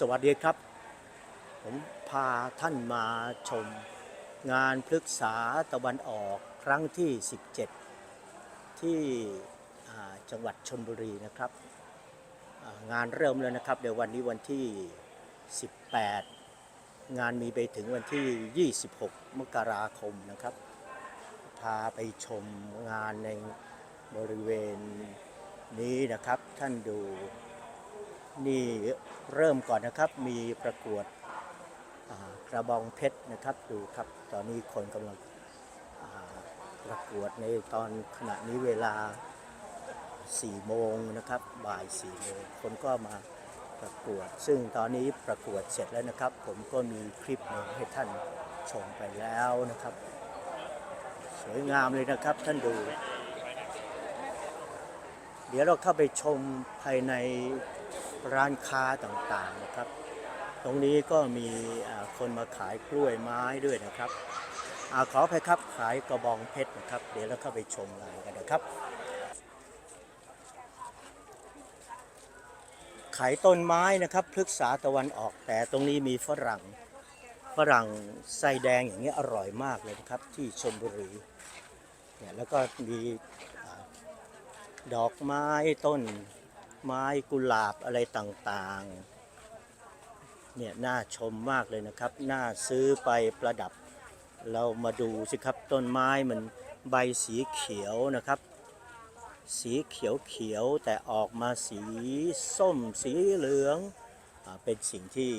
สวัสดีครับ ผมพาท่านมาชมงานพฤกษาตะวันออกครั้งที่ 17 ที่จังหวัดชนบุรีนะครับ งานเริ่มแล้วนะครับเดี๋ยววันนี้วันที่ 18 งานมีไปถึงวันที่ 26 มกราคมนะครับ พาไปชมงานในบริเวณนี้นะครับท่านดู นี่เริ่มก่อนนะครับมีประกวดกระบองเพชรนะครับดูครับ ตอนนี้คนกำลังประกวดในตอนขณะนี้เวลา 4 โมงนะครับบ่าย 4 โมงคนก็มาประกวด ซึ่งตอนนี้ประกวดเสร็จแล้วนะครับ ผมก็มีคลิปมาให้ท่านชมไปแล้วนะครับ สวยงามเลยนะครับท่านดู เดี๋ยวเราเข้าไปชมภายใน ร้านค้าต่างๆนะครับ ตรงนี้ก็มีคนมาขายกล้วยไม้ด้วยนะครับอาขอไปครับขายกระบองเพชรนะครับ เดี๋ยวเราเข้าไปชมงานกันนะครับ ขายต้นไม้นะครับพฤกษาตะวันออกแต่ตรงนี้มีฝรั่งฝรั่งไส้แดงอย่างเงี้ยอร่อยมากเลยนะครับที่ชลบุรีเนี่ยแล้วก็มีอดอกไม้ต้น ไม้กุหลาบอะไรต่างๆ เนี่ยน่าชมมากเลยนะครับ น่าซื้อไปประดับ เรามาดูสิครับต้นไม้มันใบสีเขียวนะครับ สีเขียวเขียวๆแต่ออกมาสีส้มสีเหลืองอเป็นสิ่งที่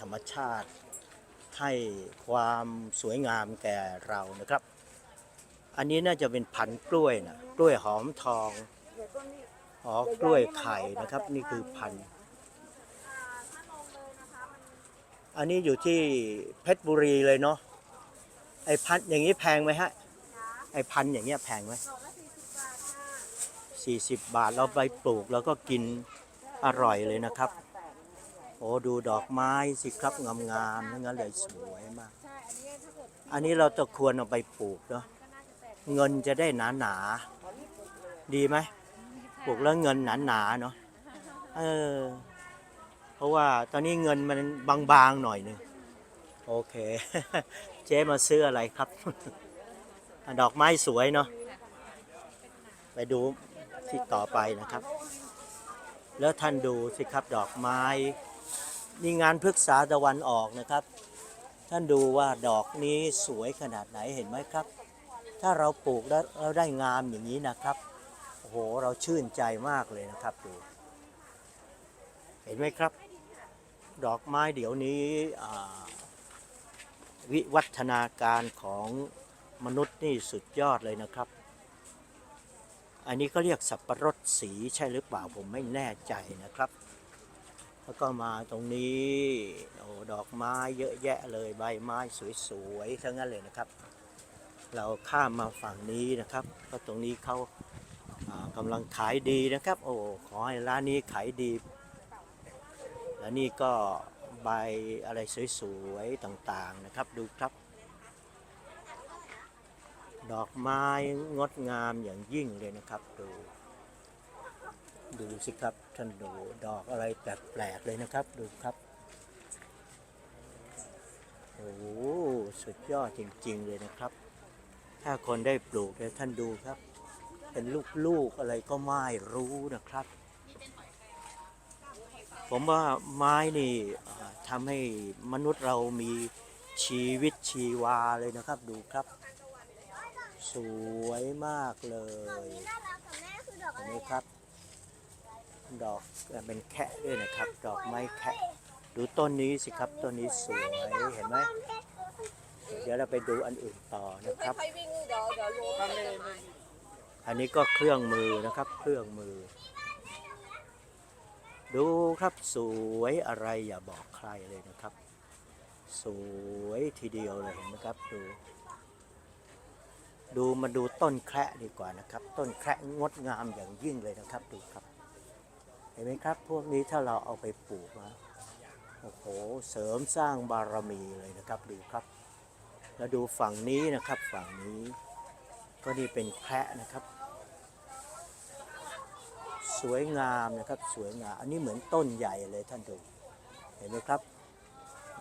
ธรรมชาติให้ความสวยงามแก่เรานะครับ อันนี้น่าจะเป็นพันธุ์กล้วยนะกล้วยหอมทอง อ๋อกล้วยไข่นะครับ นี่คือพันธุ์อันนี้อยู่ที่เพชรบุรีเลยเนาะไอพันธุ์อย่างนี้แพงไหมฮะไอพันธุ์อย่างเงี้ยแพงไหม40บบาทเราไปปลูกแล้วก็กินอร่อยเลยนะครับ โอ้ดูดอกไม้สิครับงามๆทั้งนั้นเลยสวยมาก อันนี้ถ้าเกิดอันนี้เราจะควรเอาไปปลูกเนาะเงินจะได้หนาๆดีไหม ปลูกแล้วเงินหนาหนาๆเนาะเออ เพราะว่าตอนนี้เงินมันบางๆหน่อยหนึงโอเค เจ๊มาซื้ออะไรครับอะดอกไม้สวยเนาะไปดูที่ต่อไปนะครับ แล้วท่านดูสิครับดอกไม้นี่งานพฤกษาตะวันออกนะครับ ท่านดูว่าดอกนี้สวยขนาดไหนเห็นไหมครับ ถ้าเราปลูกแล้วเราได้งามอย่างนี้นะครับ โอ้โหเราชื่นใจมากเลยนะครับดู เห็นไหมครับ ดอกไม้เดี๋ยวนี้วิวัฒนาการของมนุษย์นี่สุดยอดเลยนะครับ อันนี้ก็เรียกสับประรดสีใช่หรือเปล่าผมไม่แน่ใจนะครับ แล้วก็มาตรงนี้โอ้ดอกไม้เยอะแยะเลยใบไม้สวยๆทั้งนั้นเลยนะครับ เราข้ามมาฝั่งนี้นะครับ ก็ตรงนี้เขา กำลังขายดีนะครับ โอ้ขอให้ร้านนี้ขายดี และนี่ก็ใบอะไรสวยๆต่างๆนะครับดูครับ ดอกไม้งดงามอย่างยิ่งเลยนะครับดูดูสิครับท่านดูดอกอะไรแปลกๆเลยนะครับดูครับโอ้สุดยอดจริงๆเลยนะครับ ถ้าคนได้ปลูกเนี่ยท่านดูครับ เป็นลูกๆอะไรก็ไม่รู้นะครับ ผมว่าไม้นี่ทำให้มนุษย์เรามีชีวิตชีวาเลยนะครับดูครับ สวยมากเลยน่ารักของแม่คือดอกเห็นไรไหมครับ ดอกเป็นแคะด้วยนะครับ ดอกไม้แคะดูต้นนี้สิครับต้นนี้สวยเห็นไหมเดี๋ยวเราไปดูอันอื่นต่อนะครับค่ อันนี้ก็เครื่องมือนะครับ เครื่องมือ ดูครับสวยอะไรอย่าบอกใครเลยนะครับ สวยทีเดียวเลยเห็นไหมครับดู ดูมาดูต้นแคระดีกว่านะครับ ต้นแคระงดงามอย่างยิ่งเลยนะครับดูครับ เห็นไหมครับ พวกนี้ถ้าเราเอาไปปลูกนะโอ้โหเสริมสร้างบารมีเลยนะครับดูครับ แล้วดูฝั่งนี้นะครับฝั่งนี้ก็นี่เป็นแคระนะครับ สวยงามนะครับสวยงาม อันนี้เหมือนต้นใหญ่เลยท่านดูเห็นไหมครับ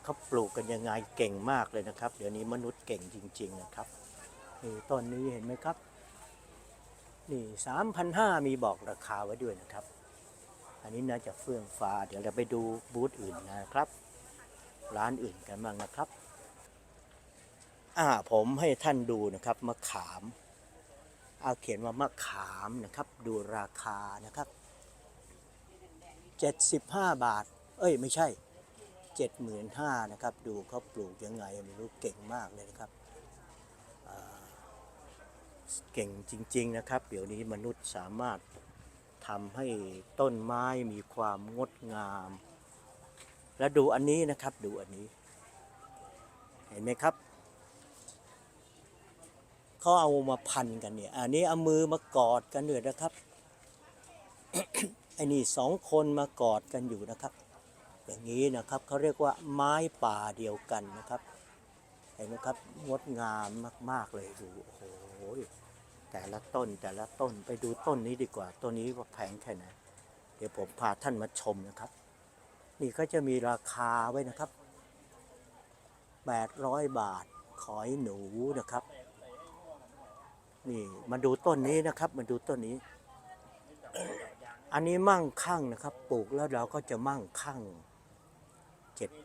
เขาปลูกกันยังไงเก่งมากเลยนะครับ เดี๋ยวนี้มนุษย์เก่งจริง ๆนะครับนี่ต้นนี้เห็นไหมครับนี่สามพันห้ามีบอกราคาไว้ด้วยนะครับ อันนี้น่าจะเฟื่องฟ้า เดี๋ยวเราไปดูบูธอื่นนะครับ ร้านอื่นกันบ้างนะครับอ่าผมให้ท่านดูนะครับมะขาม เอาเขียนว่ามะขามนะครับ ดูราคานะครับ 75 บาท เอ้ยไม่ใช่ 75,000นะครับ ดูเขาปลูกยังไงไม่รู้เก่งมากเลยนะครับ เก่งจริง ๆนะครับ เดี๋ยวนี้มนุษย์สามารถทำให้ต้นไม้มีความงดงาม และดูอันนี้นะครับ ดูอันนี้ เห็นไหมครับ เขาเอามาพันกันเนี่ย อันนี้เอามือมากอดกันเด้วยนะครับไอ้นี่สองคนมากอดกันอยู่นะครับ อย่างนี้นะครับเขาเรียกว่าไม้ป่าเดียวกันนะครับเห็นไหมครับงดงามมาก ๆเลยดูโอ้โหแต่ละต้นแต่ละต้นไปดูต้นนี้ดีกว่าต้นนี้ว่าแพงแค่ไหนเดี๋ยวผมพาท่านมาชมนะครับ นี่ก็จะมีราคาไว้นะครับ800 บาทขอยหนูนะครับ นี่มาดูต้นนี้นะครับ มาดูต้นนี้ อันนี้มั่งคั่งนะครับ ปลูกแล้วเราก็จะมั่งคั่ง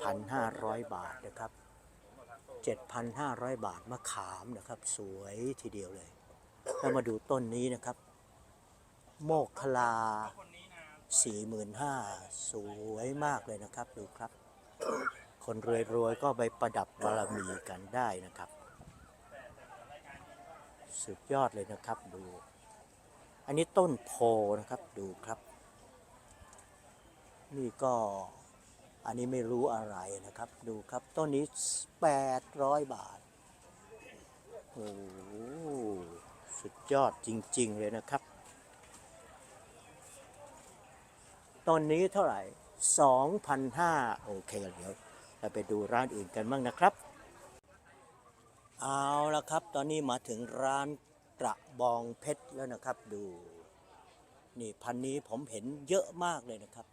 7,500 บาทนะครับ 7,500 บาทมะขามนะครับ สวยทีเดียวเลย แล้วมาดูต้นนี้นะครับ โมกคลา 45,000สวยมากเลยนะครับ ดูครับ คนรวยๆก็ไปประดับบารมีกันได้นะครับ สุดยอดเลยนะครับดู อันนี้ต้นโพนะครับดูครับ นี่ก็อันนี้ไม่รู้อะไรนะครับ ดูครับต้นนี้ 800 บาทโอ้โหสุดยอดจริง ๆ เลยนะครับต้นนี้เท่าไหร่ 2,500 โอเค เดี๋ยวเราไปดูร้านอื่นกันบ้างนะครับ เอาละครับ ตอนนี้มาถึงร้านกระบองเพชรแล้วนะครับ ดู นี่พันนี้ผมเห็นเยอะมากเลยนะครับ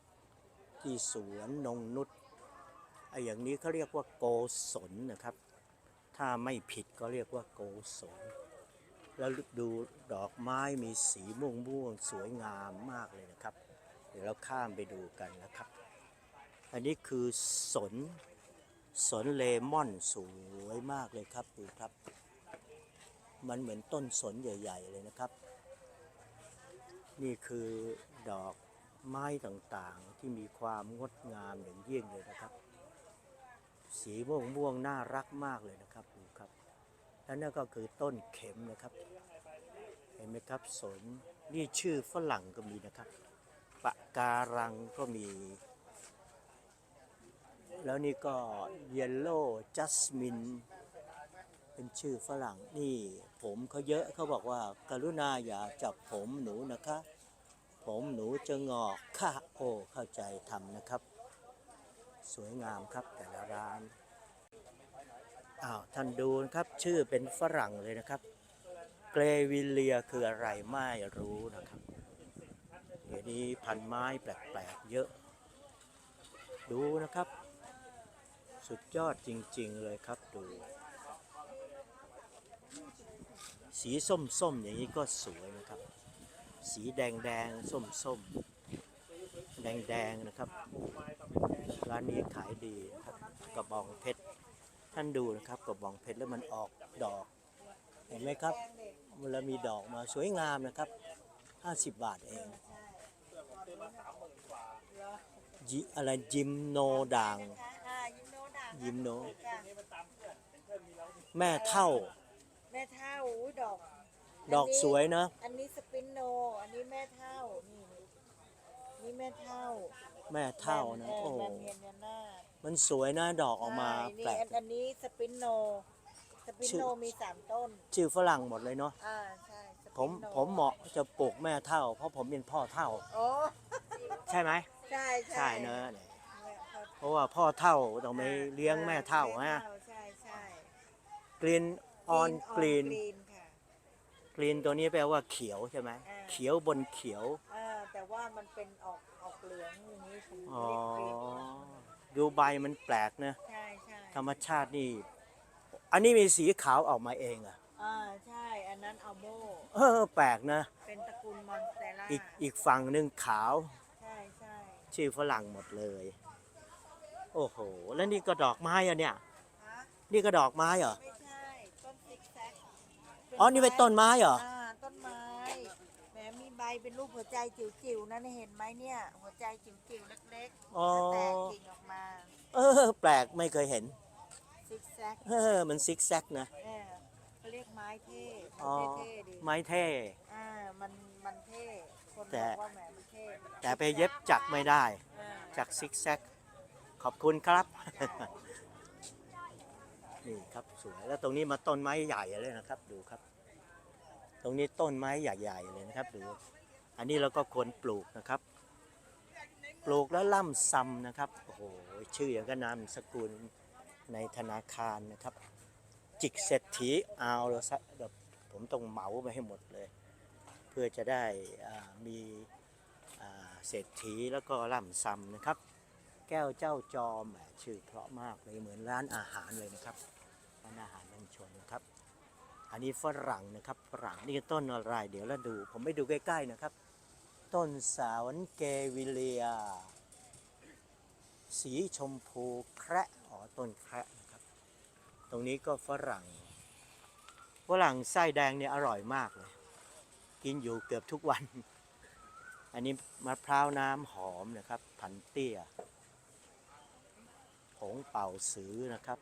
ที่สวนนงนุษไอ้อย่างนี้เขาเรียกว่าโกศลนะครับ ถ้าไม่ผิดก็เรียกว่าโกศลแล้วดูดอกไม้มีสีม่วงม่วงสวยงามมากเลยนะครับ เดี๋ยวเราข้ามไปดูกันนะครับ อันนี้คือสน สนเลมอนสวยมากเลยครับดูครับ มันเหมือนต้นสนใหญ่ ๆ เลยนะครับ นี่คือดอกไม้ต่างๆที่มีความงดงามอย่างยิ่งเลยนะครับ สีม่วงม่วงน่ารักมากเลยนะครับดูครับและนั่นก็คือต้นเข็มนะครับ เห็นไหมครับสนนี่ชื่อฝรั่งก็มีนะครับปะการังก็มี แล้วนี่ก็เยลโล่จัสมินเป็นชื่อฝรั่งนี่ผมเขาเยอะเขาบอกว่ากรุณาอย่าจับผมหนูนะคะ ผมหนูจะงอกค่ะโอ้เข้าใจทำนะครับ สวยงามครับแต่ละร้านอ้าวท่านดูนะครับชื่อเป็นฝรั่งเลยนะครับเกรวิเลียคืออะไรไม่รู้นะครับเดี๋ยวนี้พันไม้แปลกๆเยอะ ดูนะครับ สุดยอดจริง ๆ เลยครับดู สีส้ม ๆ อย่างนี้ก็สวยนะครับ สีแดงแดงส้มส้มแดงแดงๆนะครับ ร้านนี้ขายดีนะครับกระบองเพชร ท่านดูนะครับกระบองเพชรแล้วมันออกดอก เห็นไหมครับเวลามีดอกมาสวยงามนะครับ 50 บาทเองอะไรจิมโนด่าง ยิมโนด่างยิมโนจ้ะแม่เท่า แม่เท่าอุ๊ยดอกดอกสวยนะ อันนี้สปินโน อันนี้แม่เท่านี่นี่แม่เท่าแม่เท่านะเอโอ้อแมนเมียนยานามันสวยนะดอกออกมาใช่นี่แปลก อันอันนี้สปินโน สปินชื่อโนมีสามต้น ชื่อฝรั่งหมดเลยเนาะอ่าใช่สปินโนผมผมเหมาะจะปลูกแม่เท่า เพราะผมเป็นพ่อเท่า โอ้ ใช่ไหม ใช่ใช่ใช่เนอะเนี่ยแม่ เขาเพราะว่าพ่อเท่าต้องไปเลี้ยงแม่เท่าแม่ฮะเท่าใช่ใช่กรีนออนกรีนกรีนค่ะ กรีนตัวนี้แปลว่าเขียวใช่ไหมอ่า เขียวบนเขียวอ่าแต่ว่ามันเป็นออกออกเหลืองอย่างนี้ผมอ๋อเรียกกรีนกดูใบมันแปลกนะใช่ใช่ธรรมชาตินี่ อันนี้มีสีขาวออกมาเองอะอ่าใช่ อันนั้นอัลโบเออแปลกนะ เป็นตระกูลมอนสเตล่าอีกอีกฝั่งหนึ่งขาว ใช่ใช่ชื่อฝรั่งหมดเลยโอ้โห แล้วนี่ก็ดอกไม้อะเนี่ย ฮะนี่ก็ดอกไม้เหรอ ไม่ใช่ ต้นซิกแซกอ๋อ นี่เป็นต้นไม้เหรอ อ่าต้นไม้ แหมมีใบเป็นรูปหัวใจจิ๋วๆนั่นเห็นไหมเนี่ย หัวใจจิ๋วๆเล็กๆอ๋อ แล้วแตกกิ่งออกมา เออ แปลกไม่เคยเห็น ซิกแซกเออ มันซิกแซกนะ เออเขาเรียกไม้เท่อ๋อ เท่ๆดี ไม้เท่ อ่า มัน มันเท่ คนแต่ บอกว่าแหมมันเท่แต่ไปเย็บจักรไม่ได้ อ่าจากซิกแซก ขอบคุณครับ นี่ครับสวยแล้วตรงนี้มาต้นไม้ใหญ่เลยนะครับ ดูครับ ตรงนี้ต้นไม้ใหญ่ๆเลยนะครับ ดู อันนี้เราก็ควรปลูกนะครับ ปลูกแล้วล่ำซ้ำนะครับโอ้โหชื่ออย่างก็นามสกุลในธนาคารนะครับ จิกเศรษฐีเอาแล้วซะเดี๋ยวผมต้องเหมาไปให้หมดเลย เพื่อจะได้มีเศรษฐีแล้วก็ล่ำซ้ำนะครับ แก้วเจ้าจอมแหมชื่อเพราะมากเลยเหมือนร้านอาหารเลยนะครับร้านอาหารนันชนนะครับ อันนี้ฝรั่งนะครับฝรั่งนี่ต้นอะไรเดี๋ยวเราดู ผมไม่ดูใกล้ๆนะครับ ต้นสาวนเกวิเลีย สีชมพูแคระอ๋อต้นแคระนะครับ ตรงนี้ก็ฝรั่งฝรั่งไส้แดงเนี่ยอร่อยมากเลย กินอยู่เกือบทุกวัน อันนี้มะพร้าวน้ำหอมนะครับพันเตี้ย ผงเป่าสือนะครับ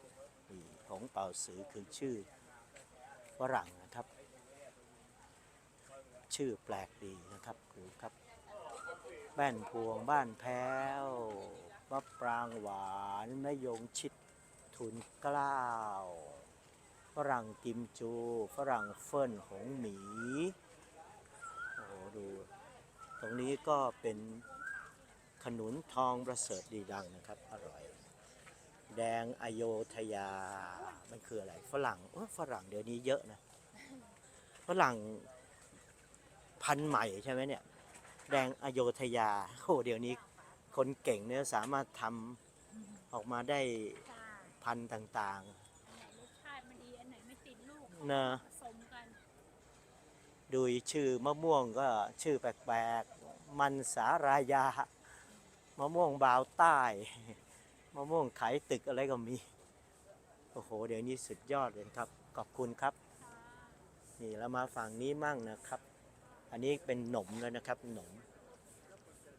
นี่ผงเป่าสือคือชื่อฝรั่งนะครับ ชื่อแปลกดีนะครับดูครับแป้นพวงบ้านแพ้วมะปรางหวานมะยงชิดทุนกล้าวฝรั่งกิมจูฝรั่งเฟิ่นหงหมีโอ้โหดู ตรงนี้ก็เป็นขนุนทองประเสริฐดีดังนะครับ อร่อย แดงอโยธยา มันคืออะไร ฝรั่งโอ้ฝรั่งเดี๋ยวนี้เยอะนะ ฝรั่งพันธุ์ใหม่ใช่ไหมเนี่ย แดงอโยธยาโอ้เดี๋ยวนี้คนเก่งเนี่ยสามารถทำออกมาได้ค่ะพันธุ์ต่างอันไหนรสชาติมันดีอันไหนไม่ติดลูกๆนะผสมกันดูชื่อมะม่วงก็ชื่อแปลกๆ มันสารายา มะม่วงบาวใต้ มะม่วงไขตึกอะไรก็มี โอ้โห เดี๋ยวนี้สุดยอดเลยครับ ขอบคุณครับ นี่เรามาฝั่งนี้มั่งนะครับ อันนี้เป็นหนมแล้วนะครับหนม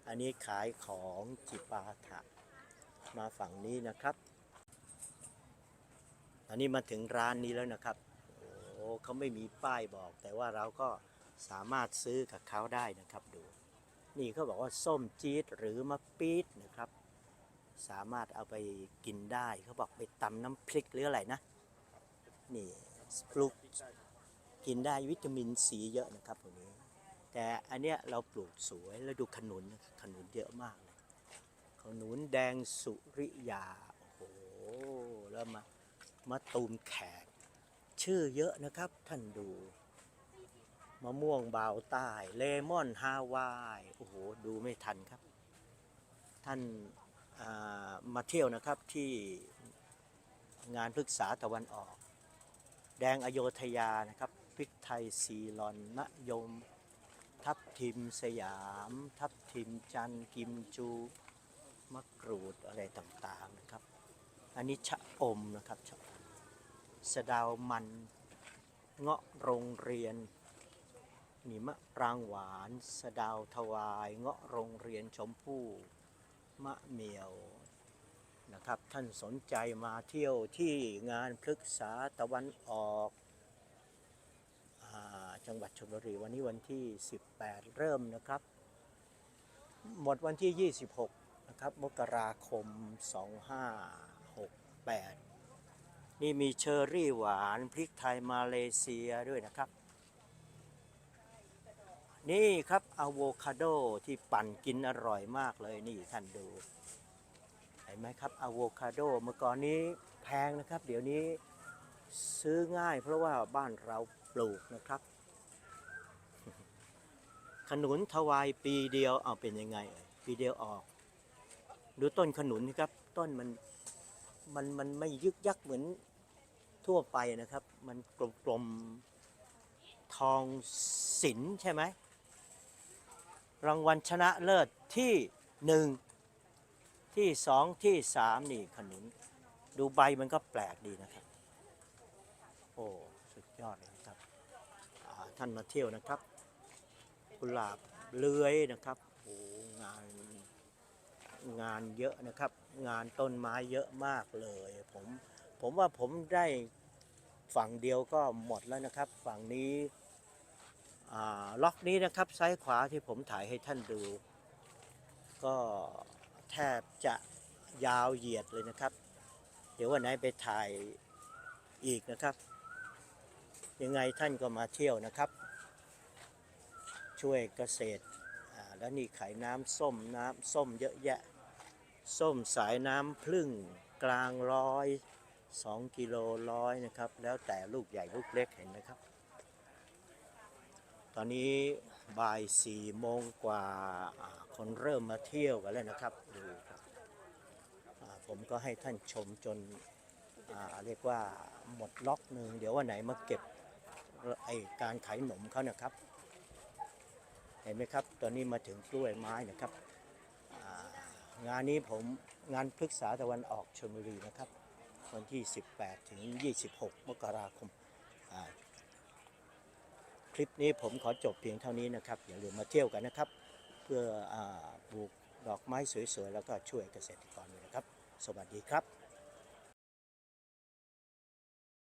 อันนี้ขายของจิปาถะ มาฝั่งนี้นะครับ อันนี้มาถึงร้านนี้แล้วนะครับ โอ้เขาไม่มีป้ายบอก แต่ว่าเราก็สามารถซื้อกับเขาได้นะครับดู นี่เขาบอกว่าส้มจี๊ดหรือมะปี๊ดนะครับ สามารถเอาไปกินได้เขาบอกไปตำน้ำพริกหรืออะไรนะ นี่ปลูกกินได้วิตามินซีเยอะนะครับตรงนี้ แต่อันเนี้ยเราปลูกสวยแล้วดูขนุนขนุนเยอะมากเลยขนุนแดงสุริยา โอ้โห แล้วมามาตูมแขก ชื่อเยอะนะครับท่านดูมะม่วงบาวใต้ เลมอนฮาวาย โอ้โห ดูไม่ทันครับ ท่าน มาเที่ยวนะครับที่งานพฤกษาตะวันออก แดงอโยธยานะครับพริกไทยซีลอนมะยม ทับทิมสยาม ทับทิมจันกิมจู มะกรูดอะไรต่างๆนะครับ อันนี้ชะอมนะครับชะอมสะดาวมันเงาะโรงเรียนนี่มะปรางหวาน สะดาวถวาย เงาะโรงเรียนชมพู่ มะเมียวนะครับ ท่านสนใจมาเที่ยวที่งานพฤกษาตะวันออกอจังหวัดชลบุรีวันนี้วันที่ 18 เริ่มนะครับ หมดวันที่ 26 นะครับ มกราคม 2568 นี่มีเชอร์รี่หวานพริกไทยมาเลเซียด้วยนะครับ นี่ครับอะโวคาโดที่ปั่นกินอร่อยมากเลยนี่ท่านดู เห็นไหมครับอะโวคาโดเมื่อก่อนนี้แพงนะครับ เดี๋ยวนี้ซื้อง่ายเพราะว่าบ้านเราปลูกนะครับ ขนุนถวายปีเดียวเอาเป็นยังไง ปีเดียวออก ดูต้นขนุนนี่ครับ ต้นมันมันมันไม่ยึกยักเหมือนทั่วไปนะครับ มันกลมๆทองศิลใช่ไหม รางวัลชนะเลิศที่หนึ่งที่สองที่สามนี่ขนุน ดูใบมันก็แปลกดีนะครับ โอ้ สุดยอดเลยครับ ท่านมาเที่ยวนะครับ กุหลาบเลื้อยนะครับโอ้งานงานเยอะนะครับ งานต้นไม้เยอะมากเลย ผมผมว่าผมได้ฝั่งเดียวก็หมดแล้วนะครับ ฝั่งนี้ ล็อกนี้นะครับซ้ายขวาที่ผมถ่ายให้ท่านดู ก็แทบจะยาวเหยียดเลยนะครับ เดี๋ยววันไหนไปถ่ายอีกนะครับ ยังไงท่านก็มาเที่ยวนะครับ ช่วยเกษตรแล้วนี่ขายน้ำส้มน้ำส้มเยอะแยะ ส้มสายน้ำพึ่งกลางร้อยสองกิโลร้อยนะครับ แล้วแต่ลูกใหญ่ลูกเล็กเห็นไหมครับ อนนี้บ่ายสี่โมงกว่าคนเริ่มมาเที่ยวกันแล้วนะครับดูครับผมก็ให้ท่านชมจนเรียกว่าหมดล็อกหนึ่งเดี๋ยววันไหนมาเก็บไอการขายหนมเขานะครับ เห็นไหมครับ ตอนนี้มาถึงกล้วยไม้นะครับ งานนี้ผมงานพฤกษาตะวันออกชลบุรีนะครับ วันที่ 18 ถึง 26 มกราคมอ่าค ลิปนี้ผมขอจบเพียงเท่านี้นะครับ อย่าลืมมาเที่ยวกันนะครับ เพื่ออปลูกดอกไม้สวยๆ แล้วก็ช่วยเกษตรกรด้วยนะครับ สวัสดีครับ